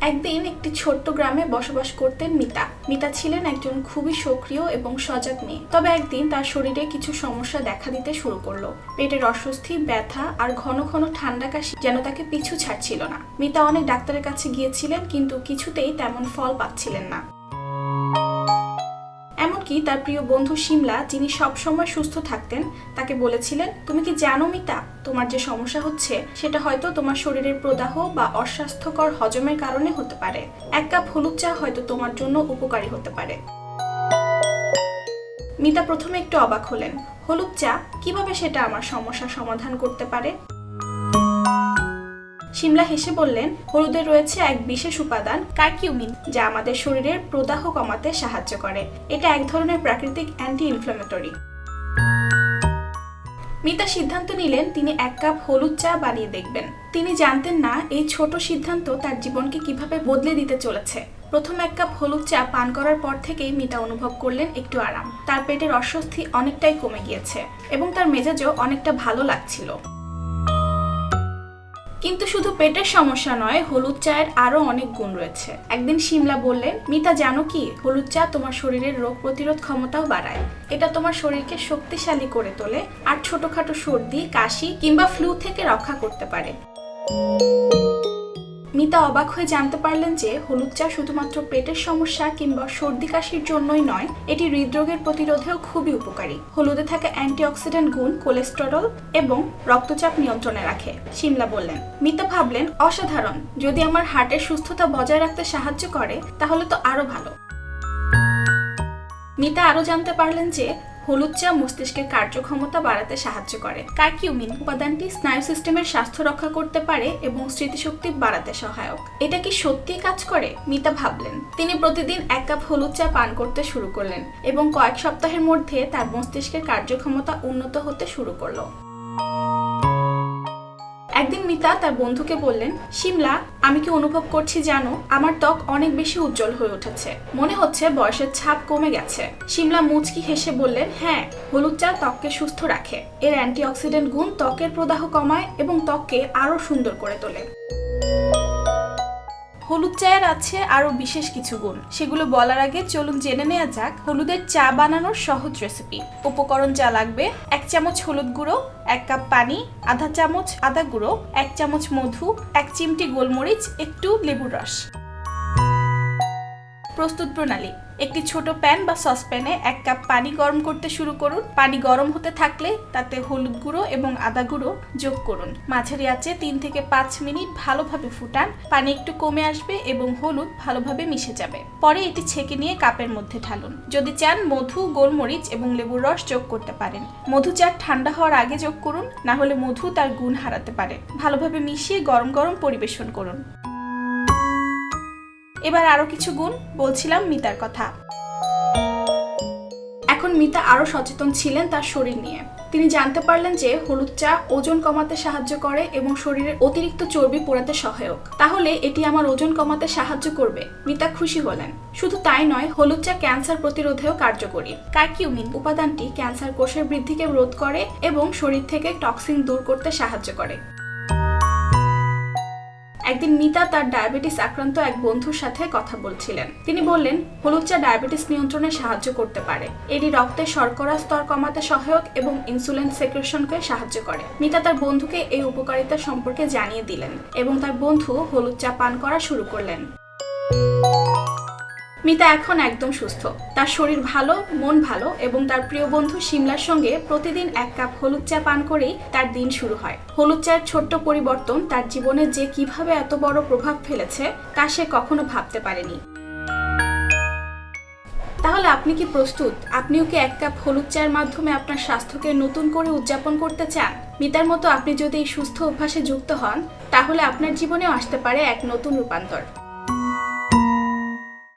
একদিন একটি ছোট্ট গ্রামে বসবাস করতেন মিতা। মিতা ছিলেন একজন খুবই সক্রিয় এবং সজাগ মেয়ে। তবে একদিন তার শরীরে কিছু সমস্যা দেখা দিতে শুরু করল। পেটের অস্বস্তি, ব্যথা আর ঘন ঘন ঠান্ডা কাশি যেন তাকে পিছু ছাড়ছিল না। মিতা অনেক ডাক্তারের কাছে গিয়েছিলেন, কিন্তু কিছুতেই তেমন ফল পাচ্ছিলেন না। এমনকি তার প্রিয় বন্ধু শিমলা, যিনি সবসময় সুস্থ থাকতেন, তাকে বলেছিলেন, তুমি কি জানো মিতা, তোমার যে সমস্যা হচ্ছে, সেটা হয়তো তোমার শরীরের প্রদাহ বা অস্বাস্থ্যকর হজমের কারণে হতে পারে। এক কাপ হলুদ চা হয়তো তোমার জন্য উপকারী হতে পারে। মিতা প্রথমে একটু অবাক হলেন। হলুদ চা? কীভাবে সেটা আমার সমস্যার সমাধান করতে পারে? শিমলা হেসে বললেন, হলুদে রয়েছে এক বিশেষ উপাদান, কার্কিউমিন, যা আমাদের শরীরের প্রদাহ কমাতে সাহায্য করে। এটা এক ধরনের প্রাকৃতিক অ্যান্টি ইনফ্লামেটরি মিতা সিদ্ধান্ত নিলেন, তিনি এক কাপ হলুদ চা বানিয়ে দেখবেন। তিনি জানতেন না এই ছোট সিদ্ধান্ত তার জীবনকে কীভাবে বদলে দিতে চলেছে। প্রথম এক কাপ হলুদ চা পান করার পর থেকেই মিতা অনুভব করলেন একটু আরাম। তার পেটের অস্বস্তি অনেকটাই কমে গিয়েছে এবং তার মেজাজও অনেকটা ভালো লাগছিল। কিন্তু শুধু পেটের সমস্যা নয়, হলুদ চায়ের আরও অনেক গুণ রয়েছে। একদিন শিমলা বললেন, মিতা, জানো কি? হলুদ চা তোমার শরীরের রোগ প্রতিরোধ ক্ষমতাও বাড়ায়। এটা তোমার শরীরকে শক্তিশালী করে তোলে আর ছোটখাটো সর্দি, কাশি কিংবা ফ্লু থেকে রক্ষা করতে পারে। মিতা অবাক হয়ে জানতে পারলেন যে হলুদ চা শুধুমাত্র পেটের সমস্যা কিংবা সর্দি কাশির জন্যই নয়, এটি হৃদরোগের প্রতিরোধেও খুবই উপকারী। হলুদে থাকা অ্যান্টিঅক্সিডেন্ট গুণ, কোলেস্টেরল এবং রক্তচাপ নিয়ন্ত্রণে রাখে সিমলা বললেন। মিতা ভাবলেন, অসাধারণ। যদি আমার হার্টের সুস্থতা বজায় রাখতে সাহায্য করে, তাহলে তো আরও ভালো। মিতা আরও জানতে পারলেন যে হলুদ চা মস্তিষ্কের কার্যক্ষমতা বাড়াতে সাহায্য করে। কার্কিউমিন উপাদানটি স্নায়ু সিস্টেমের স্বাস্থ্য রক্ষা করতে পারে এবং স্মৃতিশক্তি বাড়াতে সহায়ক। এটা কি সত্যি কাজ করে? মিতা ভাবলেন। তিনি প্রতিদিন এক কাপ হলুদ চা পান করতে শুরু করলেন এবং কয়েক সপ্তাহের মধ্যে তার মস্তিষ্কের কার্যক্ষমতা উন্নত হতে শুরু করল। একদিন মিতা তার বন্ধুকে বললেন, শিমলা, আমি কি অনুভব করছি জানো? আমার ত্বক অনেক বেশি উজ্জ্বল হয়ে উঠেছে। মনে হচ্ছে বয়সের ছাপ কমে গেছে। শিমলা মুচকি হেসে বললেন হ্যাঁ হলুদ চা ত্বককে সুস্থ রাখে। এর অ্যান্টিঅক্সিডেন্ট গুণ ত্বকের প্রদাহ কমায় এবং ত্বককে আরও সুন্দর করে তোলে। হলুদ চায়ের আছে আরও বিশেষ কিছু গুণ। সেগুলো বলার আগে চলুন জেনে নেওয়া যাক হলুদের চা বানানোর সহজ রেসিপি উপকরণ যা লাগবে, এক চামচ হলুদ গুঁড়ো, এক কাপ পানি, আধা চামচ আদা গুঁড়ো, এক চামচ মধু, এক চিমটি গোলমরিচ, একটু লেবুর রস। প্রস্তুত প্রণালী। একটি ছোট প্যান বা সসপ্যানে এক কাপ পানি গরম করতে শুরু করুন। পানি গরম হতে থাকলে তাতে হলুদ গুঁড়ো এবং আদা গুঁড়ো যোগ করুন। মাঝারি আঁচে তিন থেকে পাঁচ মিনিট ভালোভাবে ফুটান। পানি একটু কমে আসবে এবং হলুদ ভালোভাবে মিশে যাবে। পরে এটি ছেঁকে নিয়ে কাপের মধ্যে ঢালুন। যদি চান মধু, গোলমরিচ এবং লেবুর রস যোগ করতে পারেন। মধু চার ঠান্ডা হওয়ার আগে যোগ করুন, না হলে মধু তার গুণ হারাতে পারে। ভালোভাবে মিশিয়ে গরম গরম পরিবেশন করুন। এবার আরও কিছু গুণ বলছিলাম মিতার কথা। এখন মিতা আরও সচেতন ছিলেন তার শরীর নিয়ে। তিনি জানতে পারলেন যে হলুদ চা ওজন কমাতে সাহায্য করে এবং শরীরের অতিরিক্ত চর্বি পোড়াতে সহায়ক। তাহলে এটি আমার ওজন কমাতে সাহায্য করবে, মিতা খুশি হলেন। শুধু তাই নয়, হলুদ চা ক্যান্সার প্রতিরোধেও কার্যকরী। কার্কিউমিন উপাদানটি ক্যান্সার কোষের বৃদ্ধিকে রোধ করে এবং শরীর থেকে টক্সিন দূর করতে সাহায্য করে। একদিন মিতা তার ডায়াবেটিস আক্রান্ত এক বন্ধুর সাথে কথা বলছিলেন। তিনি বললেন হলুদ চা ডায়াবেটিস নিয়ন্ত্রণে সাহায্য করতে পারে। এটি রক্তের শর্করা স্তর কমাতে সহায়ক এবং ইনসুলিন সেক্রেশনকে সাহায্য করে। মিতা তার বন্ধুকে এই উপকারিতা সম্পর্কে জানিয়ে দিলেন এবং তার বন্ধু হলুদ চা পান করা শুরু করলেন। মিতা এখন একদম সুস্থ। তার শরীর ভালো, মন ভালো এবং তার প্রিয় বন্ধু শিমলার সঙ্গে প্রতিদিন এক কাপ হলুদ চা পান করেই তার দিন শুরু হয়। হলুদ চায়ের ছোট্ট পরিবর্তন তার জীবনে যে কীভাবে এত বড় প্রভাব ফেলেছে তা সে কখনো ভাবতে পারেনি। তাহলে আপনি কি প্রস্তুত? আপনিও কি এক কাপ হলুদ চায়ের মাধ্যমে আপনার স্বাস্থ্যকে নতুন করে উদযাপন করতে চান? মিতার মতো আপনি যদি এই সুস্থ অভ্যাসে যুক্ত হন, তাহলে আপনার জীবনেও আসতে পারে এক নতুন রূপান্তর।